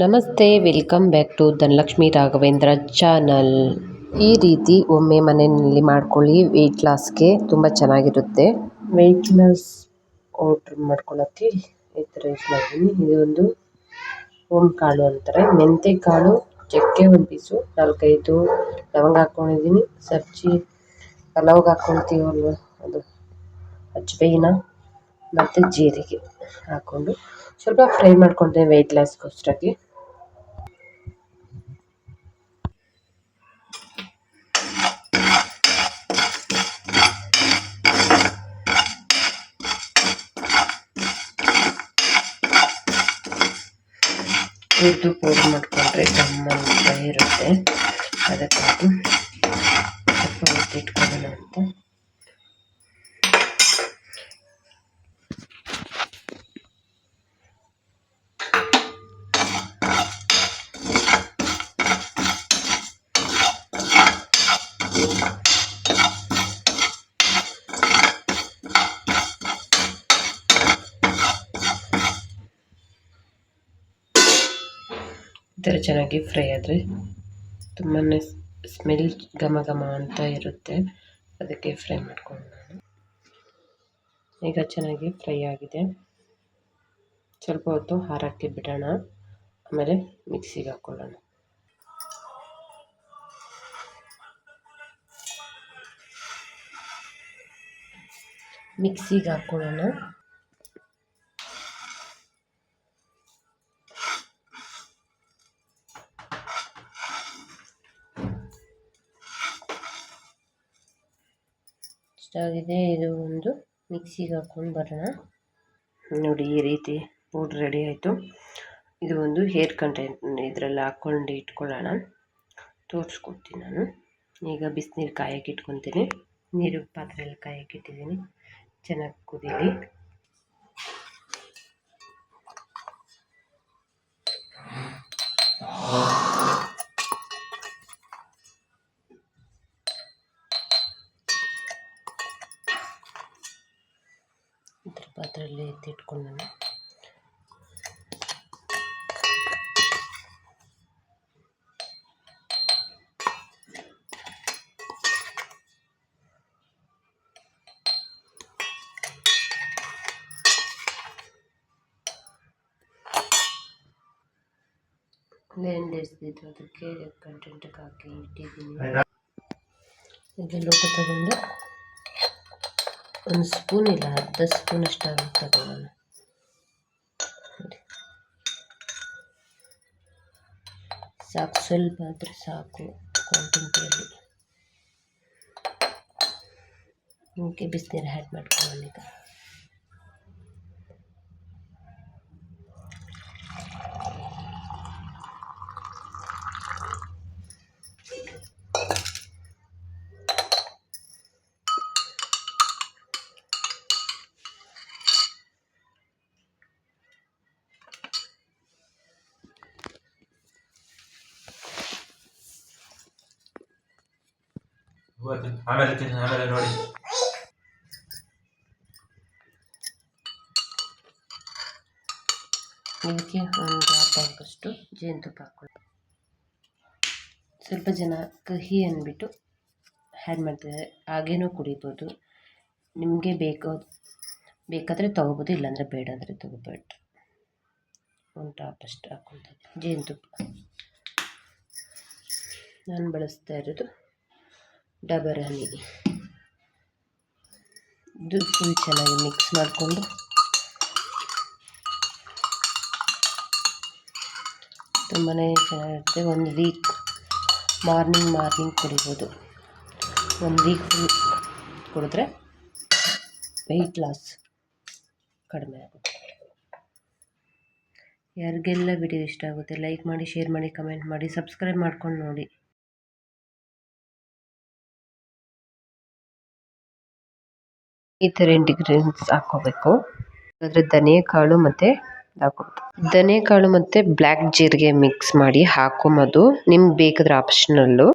ನಮಸ್ತೆ, welcome back to Dhanalakshmi Raghavendra channel. ಈ ರೀತಿ ಒಮ್ಮೆ ಮನೆಯಲ್ಲಿ ಮಾಡ್ಕೊಳ್ಳಿ ವೆಯ್ಟ್ ಲಾಸ್ಗೆ ತುಂಬ ಚೆನ್ನಾಗಿರುತ್ತೆ. ವೆಯ್ಟ್ ಲಾಸ್ ಆರ್ಡ್ರ್ ಮಾಡ್ಕೊಳ್ಳೋಕ್ಕೆ ಈ ಥರ ಯೂಸ್ ಮಾಡಿದ್ದೀನಿ ಇದು ಒಂದು ಓಮ್ ಕಾಳು ಅಂತಾರೆ. ಮೆಂತೆ ಕಾಳು, ಚಕ್ಕೆ ಒಂದು ಪೀಸು ನಾಲ್ಕೈದು ಲವಂಗ ಹಾಕ್ಕೊಂಡಿದ್ದೀನಿ ಸಬ್ಜಿ ಪಲಾವ್ಗೆ ಹಾಕ್ಕೊಳ್ತೀವಲ್ವ ಅದು ಅಜ್ವೈನ ಮತ್ತು ಜೀರಿಗೆ ಹಾಕ್ಕೊಂಡು ಸ್ವಲ್ಪ ಫ್ರೈ ಮಾಡ್ಕೊಳ್ತೇನೆ ವೆಯ್ಟ್ ಲಾಸ್ಗೋಸ್ಕರಕ್ಕೆ ಉದ್ದು ಪೌಡ್ರ್ ಮಾಡಿಕೊಂಡ್ರೆ ಅಂತ ಇರುತ್ತೆ. ಅದಕ್ಕಾಗಿ ಸ್ವಲ್ಪ ಹೊತ್ತಿಟ್ಕೊಳ್ಳೋಣ ಅಂತ. ಈ ಥರ ಚೆನ್ನಾಗಿ ಫ್ರೈ ಆದರೆ ತುಂಬಾ ಸ್ಮೆಲ್ ಘಮ ಘಮ ಅಂತ ಇರುತ್ತೆ. ಅದಕ್ಕೆ ಫ್ರೈ ಮಾಡ್ಕೊಂಡು ಈಗ ಚೆನ್ನಾಗಿ ಫ್ರೈ ಆಗಿದೆ. ಸ್ವಲ್ಪ ಹೊತ್ತು ಹಾರಕ್ಕೆ ಬಿಡೋಣ. ಆಮೇಲೆ ಮಿಕ್ಸಿಗೆ ಹಾಕ್ಕೊಳ್ಳೋಣ ಮಿಕ್ಸಿಗೆ ಹಾಕ್ಕೊಳ್ಳೋಣ ಇಷ್ಟಾಗಿದೆ ಇದು ಒಂದು ಮಿಕ್ಸಿಗೆ ಹಾಕ್ಕೊಂಡು ಬರೋಣ. ನೋಡಿ, ಈ ರೀತಿ ಪೌಡ್ರ್ ರೆಡಿ ಆಯಿತು. ಇದು ಒಂದು ಹೇರ್ ಕಂಟೆಂಟ್ ಇದರಲ್ಲಿ ಹಾಕ್ಕೊಂಡು ಇಟ್ಕೊಳ್ಳೋಣ. ತೋರಿಸ್ಕೊಡ್ತೀನಿ ನಾನು. ಈಗ ಬಿಸಿನೀರು ಕಾಯಕ್ಕೆ ಇಟ್ಕೊತೀನಿ ನೀರು ಪಾತ್ರೆಯಲ್ಲಿ ಕಾಯಕ್ಕೆ ಇಟ್ಟಿದ್ದೀನಿ. ಚೆನ್ನಾಗಿ ಕುದೀಲಿ. ಇದ್ರ ಪಾತ್ರೆಯಲ್ಲಿ ಎತ್ತಿಟ್ಕೊಂಡು ನಾನು ಲೇನ್ ಎಸ್ದಿದ್ದು ಅದಕ್ಕೆ ಕಂಟೆಂಟ್ಗೆ ಹಾಕಿ ಇಟ್ಟಿದ್ದೀನಿ ಈಗ ಲೋಟ ತಗೊಂಡು ಒಂದು ಸ್ಪೂನ್ ಇಲ್ಲ ಅರ್ಧ ಸ್ಪೂನ್ ಅಷ್ಟಾಗುತ್ತೆ ತಗೊಳ್ಳೋಣ ಸಾಕು ಸ್ವಲ್ಪ ಆದರೆ ಸಾಕು ಕ್ವಾಂಟಿಟಿಯಲ್ಲಿ ಹಿಂಗೆ ಬಿಸಿನೀರು ಆ್ಯಡ್ ಮಾಡ್ಕೊಳ್ಳೋಣ ಈಗ ಆಮೇಲೆ ತಿನ್ನ, ಆಮೇಲೆ ನೋಡಿ. ಇದಕ್ಕೆ ಒಂದು ಆಗೋಷ್ಟು ಜೇನುತುಪ್ಪ ಹಾಕ್ಕೊಳ್ಳಿ. ಸ್ವಲ್ಪ ಜನ ಕಹಿ ಅಂದ್ಬಿಟ್ಟು ಹ್ಯಾಡ್ ಮಾಡ್ತಾರೆ. ಹಾಗೇನೂ ಕುಡಿಬೋದು. ನಿಮಗೆ ಬೇಕೋ, ಬೇಕಾದರೆ ತೊಗೋಬೋದು, ಇಲ್ಲಾಂದರೆ ಬೇಡ ಅಂದರೆ ತೊಗೋಬೇಡ್ರಿ. ಒಂದು ಟಾಪ್ ಅಷ್ಟು ಜೇನುತುಪ್ಪ. ನಾನು ಬಳಸ್ತಾ ಇರೋದು ಡಬರ್ ಹನಿ ಇದು ಫುಲ್ ಚೆನ್ನಾಗಿ ಮಿಕ್ಸ್ ಮಾಡಿಕೊಂಡು. ತುಂಬಾ ಚೆನ್ನಾಗಿರುತ್ತೆ. ಒಂದು ವೀಕ್ ಮಾರ್ನಿಂಗ್ ಮಾರ್ನಿಂಗ್ ಕುಡಿಬೋದು. ಒಂದು ವೀಕ್ ಫುಲ್ ಕುಡಿದ್ರೆ ವೆಯ್ಟ್ ಲಾಸ್ ಕಡಿಮೆ ಆಗುತ್ತೆ. ಯಾರಿಗೆಲ್ಲ ವಿಡಿಯೋ ಇಷ್ಟ ಆಗುತ್ತೆ ಲೈಕ್ ಮಾಡಿ ಶೇರ್ ಮಾಡಿ ಕಮೆಂಟ್ ಮಾಡಿ ಸಬ್ಸ್ಕ್ರೈಬ್ ಮಾಡ್ಕೊಂಡು ನೋಡಿ. ಈ ಥರ ಇಂಟಿಗ್ರೇಷನ್ಸ್ ಹಾಕ್ಕೋಬೇಕು. ಕಾಳು ಮತ್ತು ಹಾಕೋದು ಧನಿಯ ಕಾಳು ಮತ್ತು ಬ್ಲ್ಯಾಕ್ ಜೀರಿಗೆ ಮಿಕ್ಸ್ ಮಾಡಿ ಹಾಕೊಂಬೋದು ನಿಮ್ಗೆ ಬೇಕಾದ್ರೆ ಆಪ್ಷನಲ್ಲು